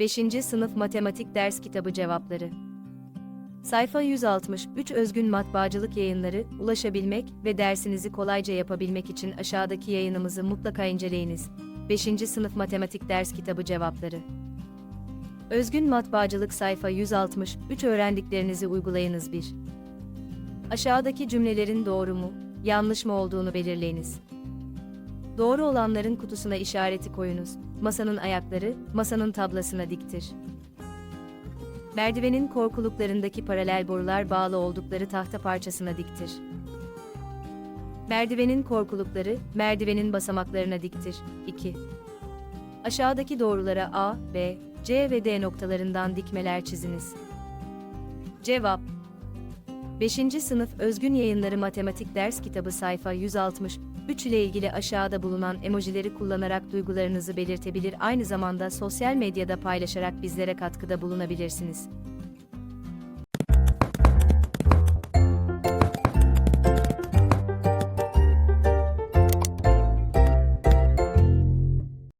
5. Sınıf Matematik Ders Kitabı Cevapları Sayfa 163 Özgün Matbaacılık Yayınları, ulaşabilmek ve dersinizi kolayca yapabilmek için aşağıdaki yayınımızı mutlaka inceleyiniz. 5. Sınıf Matematik Ders Kitabı Cevapları Özgün Matbaacılık sayfa 163 öğrendiklerinizi uygulayınız 1. Aşağıdaki cümlelerin doğru mu, yanlış mı olduğunu belirleyiniz. Doğru olanların kutusuna işareti koyunuz. Masanın ayakları, masanın tablasına diktir. Merdivenin korkuluklarındaki paralel borular bağlı oldukları tahta parçasına diktir. Merdivenin korkulukları, merdivenin basamaklarına diktir. 2. Aşağıdaki doğrulara A, B, C ve D noktalarından dikmeler çiziniz. Cevap 5. Sınıf Özgün Yayınları Matematik Ders Kitabı sayfa 163 ile ilgili aşağıda bulunan emojileri kullanarak duygularınızı belirtebilir aynı zamanda sosyal medyada paylaşarak bizlere katkıda bulunabilirsiniz.